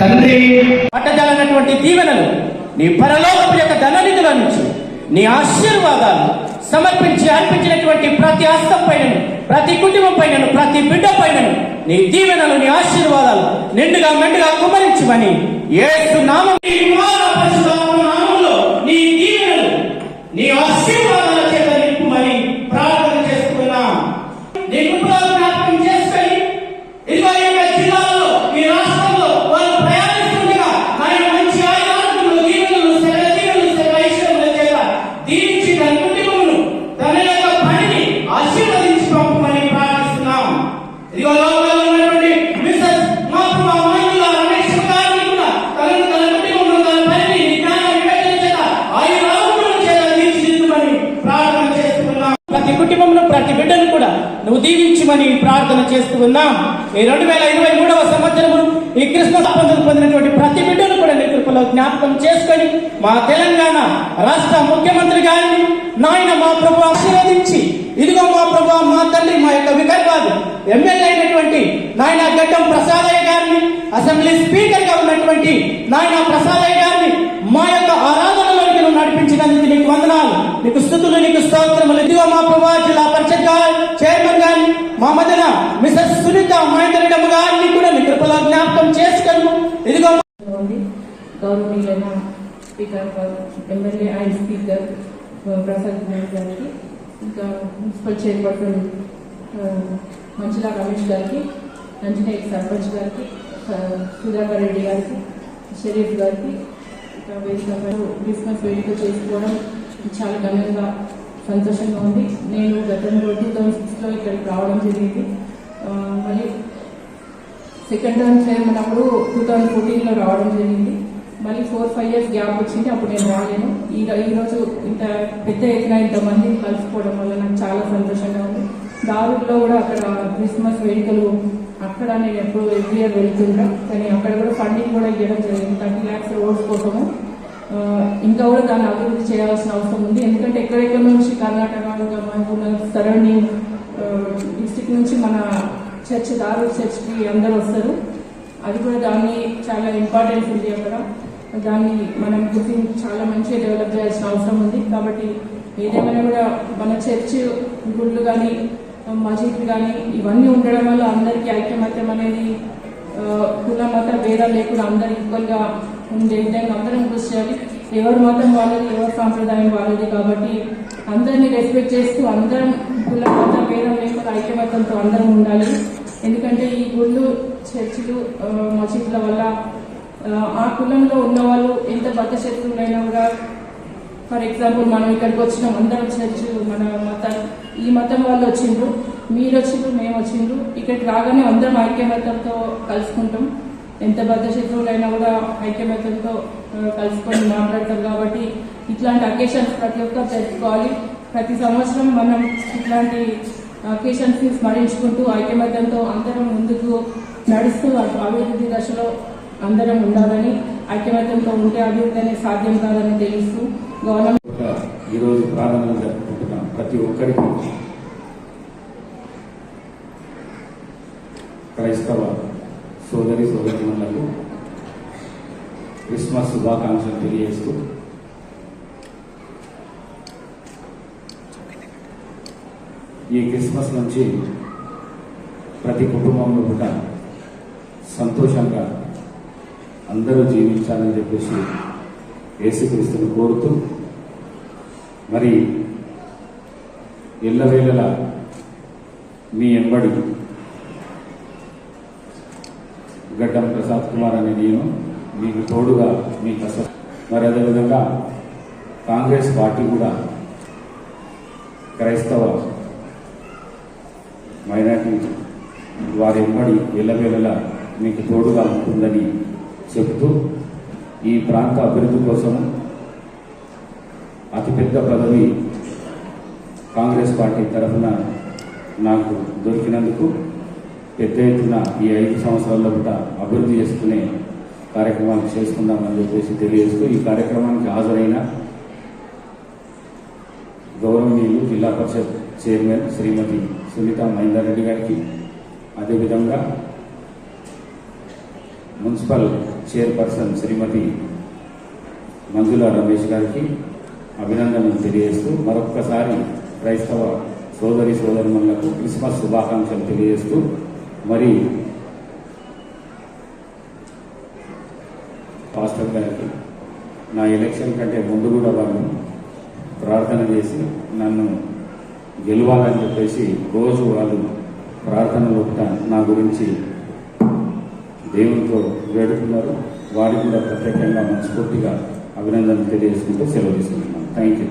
తండ్రి పట్టజాలైనటువంటి దీవెనలు నీ పరలోకపు యొక్క ధననిధుల నుంచి నీ ఆశీర్వాదాలు సమర్పించి అర్పించినటువంటి ప్రతి హస్తం పైనను ప్రతి కుటుంబం పైనను ప్రతి బిడ్డ పైనను నీ దీవెనలు నీ ఆశీర్వాదాలు నిండుగా మెండుగా కుమరించమని ఏసు నామం ప్రతి బిడ్డను కూడా నువ్వు దీవించమని ప్రార్థన చేస్తూ ఉన్నాం. ఈ రెండు వేల ఇరవై మూడవ సంవత్సరము ఈ క్రిస్మస్ సంబంధం పొందినటువంటి ప్రతి బిడ్డను కూడా నీ కృపలో జ్ఞాపకం చేసుకొని మా తెలంగాణ రాష్ట్ర ముఖ్యమంత్రి గారిని నాయన మా ప్రభు ఆశీర్వదించి ఇదిగో మా ప్రభు మా తండ్రి మా యొక్క వికల్పాలు ఎమ్మెల్యే అయినటువంటి నాయన గడ్డం ప్రసాదయ్య గారిని అసెంబ్లీ స్పీకర్గా ఉన్నటువంటి నాయన ప్రసాదయ్య గారిని మా యొక్క ఆరాధనలోకి నువ్వు నడిపించినందుకు నీకు వందనాలు నీకు స్థుతులు నీకు స్తోత్రములు. ఇదిగో మా ప్రభా జిల్లా చైర్మన్ గారిని మా మధ్యన మిసెస్ సునీత మహేందరెడ్డి గారిని కూడా మీ కృపలో జ్ఞాపకం చేసుకోను ఇదిగో ఉంది గౌరవనీయులైన speaker MLA and speaker Prasad Kumar గారికి ఇంకా మున్సిపల్ చైర్పర్సన్ ఆ, రమేష్ గారికి అంజనేయ సర్పంచ్ గారికి సుధాకర్ రెడ్డి గారికి షరీఫ్ గారికి ఇంకా వేసిన క్రిస్మస్ వేడుక చేసుకోవడం చాలా ఘనంగా సంతోషంగా ఉంది. నేను గతంలో టూ థౌజండ్ సిక్స్లో ఇక్కడికి రావడం జరిగింది. మళ్ళీ సెకండ్ టర్మ్ చైర్మన్ అప్పుడు టూ థౌజండ్ ఫోర్టీన్లో రావడం జరిగింది. మళ్ళీ ఫోర్ ఫైవ్ ఇయర్స్ గ్యాప్ వచ్చింది. అప్పుడు నేను రాలేను. ఈ ఈరోజు ఇంత పెద్ద ఎత్తున ఇంతమందిని కలుసుకోవడం వల్ల నాకు చాలా సంతోషంగా ఉంది. దారుల్లో కూడా అక్కడ క్రిస్మస్ వేడుకలు అక్కడ నేను ఎప్పుడు ఎవ్రీ ఇయర్ వెళ్తుంటా. కానీ అక్కడ కూడా ఫండింగ్ కూడా ఇవ్వడం జరిగింది. థర్టీ ల్యాక్స్ రోడ్స్ కోసము. ఇంకా కూడా దాన్ని అభివృద్ధి చేయాల్సిన అవసరం ఉంది. ఎందుకంటే ఎక్కడెక్కడ నుంచి కర్ణాటక ఇంకా మహబూబ్ సరౌండింగ్ డిస్టిక్ నుంచి మన చర్చ్ దారు చర్చ్కి అందరు వస్తారు. అది కూడా దాన్ని చాలా ఇంపార్టెన్స్ ఉంది అక్కడ. దాన్ని మనం గుర్తింపు చాలా మంచిగా డెవలప్ చేయాల్సిన అవసరం ఉంది. కాబట్టి ఏదేమైనా కూడా మన చర్చ్ గుళ్ళు కానీ మసీదులు కానీ ఇవన్నీ ఉండడం వల్ల అందరికీ ఐక్యమత్యం అనేది కుల మత భేదాలు లేకుండా అందరు ఈక్వల్గా ఉండే అందరం కృషి చేయాలి ఎవరి మతం వాళ్ళది ఎవరి సాంప్రదాయం వాళ్ళది కాబట్టి అందరినీ రెస్పెక్ట్ చేస్తూ అందరం కుల మత భేదం లేకుండా ఐక్యమతంతో అందరం ఉండాలి. ఎందుకంటే ఈ గుళ్ళు చర్చిలు మసీదుల వల్ల ఆ, కులంలో ఉన్న వాళ్ళు ఎంత బద్దశత్రువులైనా కూడా ఫర్ ఎగ్జాంపుల్ మనం ఇక్కడికి వచ్చినాం అందరం చర్చ్ మన మత ఈ మతం వాళ్ళు వచ్చిండ్రు మీరు వచ్చిండ్రు మేము వచ్చిండ్రు ఇక్కడికి రాగానే అందరం ఐక్యమతంతో కలుసుకుంటాం. ఎంత బద్ద శత్రువులైనా కూడా ఐక్యమత్యంతో కలుసుకొని మాట్లాడతాం కాబట్టి ఇట్లాంటి అకేషన్స్ ప్రతి ఒక్కరు తెలుసుకోవాలి ప్రతి సంవత్సరం మనం ఇట్లాంటి అకేషన్స్ని స్మరించుకుంటూ ఐక్యమత్యంతో అందరం ముందుకు నడుస్తూ అభివృద్ధి దశలో అందరం ఉండాలని ఐక్యమత్యంతో ఉంటే అభివృద్ధి అనేది సాధ్యం కాదని తెలుస్తూ గవర్నమెంట్ ఈరోజు ప్రారంభం జరుపుకుంటున్నాం ప్రతి ఒక్కరికి. క్రైస్తవ సోదరి సోదరులకు క్రిస్మస్ శుభాకాంక్షలు తెలియజేస్తూ ఈ క్రిస్మస్ నుంచి ప్రతి కుటుంబంలో కూడా సంతోషంగా అందరూ జీవించాలని చెప్పేసి యేసుక్రీస్తుని కోరుతూ మరి ఎల్లవేళలా మీ ఎంబడి గడ్డం ప్రసాద్ కుమార్ అనే నేను మీకు తోడుగా మీకు అసలు మరి అదేవిధంగా కాంగ్రెస్ పార్టీ కూడా క్రైస్తవ మైనార్టీ వారి ఎంబడి ఎల్లవేళలా మీకు తోడుగా ఉంటుందని చెబుతూ ఈ ప్రాంత అభివృద్ధి కోసం అతిపెద్ద పదవి కాంగ్రెస్ పార్టీ తరఫున నాకు దొరికినందుకు పెద్ద ఎత్తున ఈ ఐదు సంవత్సరాల్లో కూడా అభివృద్ధి చేసుకునే కార్యక్రమాలు చేసుకుందామని చెప్పేసి తెలియజేస్తూ ఈ కార్యక్రమానికి హాజరైన గౌరవనీయులు జిల్లా పరిషత్ చైర్మన్ శ్రీమతి సునీత మహేందర్ రెడ్డి గారికి అదేవిధంగా మున్సిపల్ చైర్పర్సన్ శ్రీమతి మంజుల రమేష్ గారికి అభినందనలు తెలియజేస్తూ మరొక్కసారి క్రైస్తవ సోదరి సోదరులకు క్రిస్మస్ శుభాకాంక్షలు తెలియజేస్తూ మరి పాస్టర్ గారికి నా ఎలక్షన్ కంటే ముందు కూడా వాళ్ళు ప్రార్థన చేసి నన్ను గెలవాలని చెప్పేసి రోజు వాళ్ళు ప్రార్థనలు నా గురించి దేవునితో వేడుకున్నారు. వారికి కూడా ప్రత్యేకంగా మనస్ఫూర్తిగా అభినందనలు తెలియజేసుకుంటూ సెలవు తీసుకుంటున్నాను. Thank you